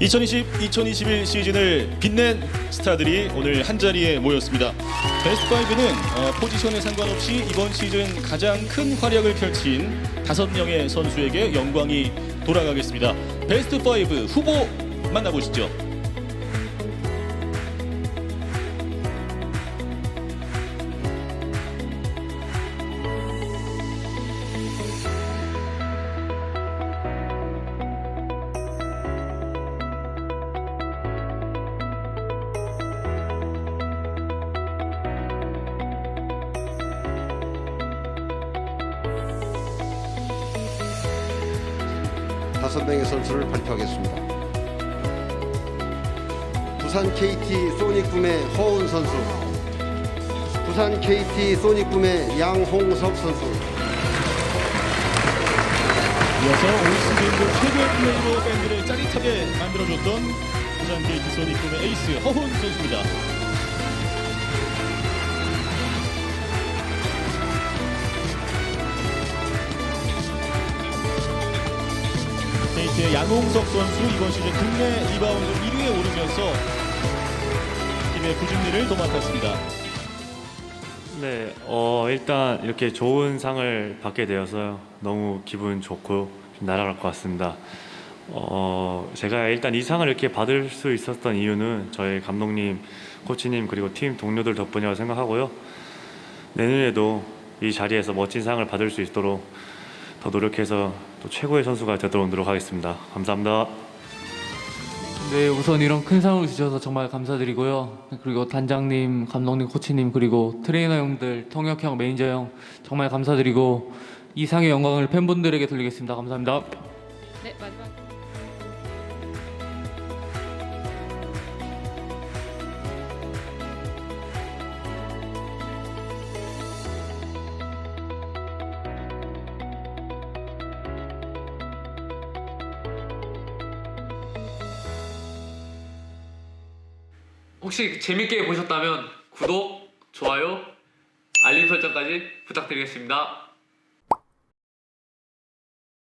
2020-2021 시즌을 빛낸 스타들이 오늘 한 자리에 모였습니다. 베스트 5는 포지션에 상관없이 이번 시즌 가장 큰 활약을 펼친 다섯 명의 선수에게 영광이 돌아가겠습니다. 베스트 5 후보 만나보시죠. 다섯 명의 선수를 발표하겠습니다. 부산 KT 소닉 붐의 허운 선수, 부산 KT 소닉 붐의 양홍석 선수, 이어서 올 시즌도 최고의 플레이로 팬들을 짜릿하게 만들어줬던 부산 KT 소닉 붐의 에이스 허훈 선수입니다. KT의 양홍석 선수 이번 시즌 국내 리바운드 1위에 오르면서 팀의 부중리를 도맡았습니다. 네, 어, 일단 이렇게 좋은 상을 받게 되어서 너무 기분 좋고 좀 날아갈 것 같습니다. 어, 제가 일단 이 상을 이렇게 받을 수 있었던 이유는 저희 감독님, 코치님 그리고 팀 동료들 덕분이라고 생각하고요. 내년에도 이 자리에서 멋진 상을 받을 수 있도록 더 노력해서 또 최고의 선수가 되도록 하겠습니다. 감사합니다. 네, 우선 이런 큰 상을 주셔서 정말 감사드리고요. 그리고 단장님, 감독님, 코치님, 그리고 트레이너 형들, 통역 형, 매니저 형 정말 감사드리고 이 상의 영광을 팬분들에게 돌리겠습니다. 감사합니다. 혹시 재밌게 보셨다면 구독, 좋아요, 알림 설정까지 부탁드리겠습니다.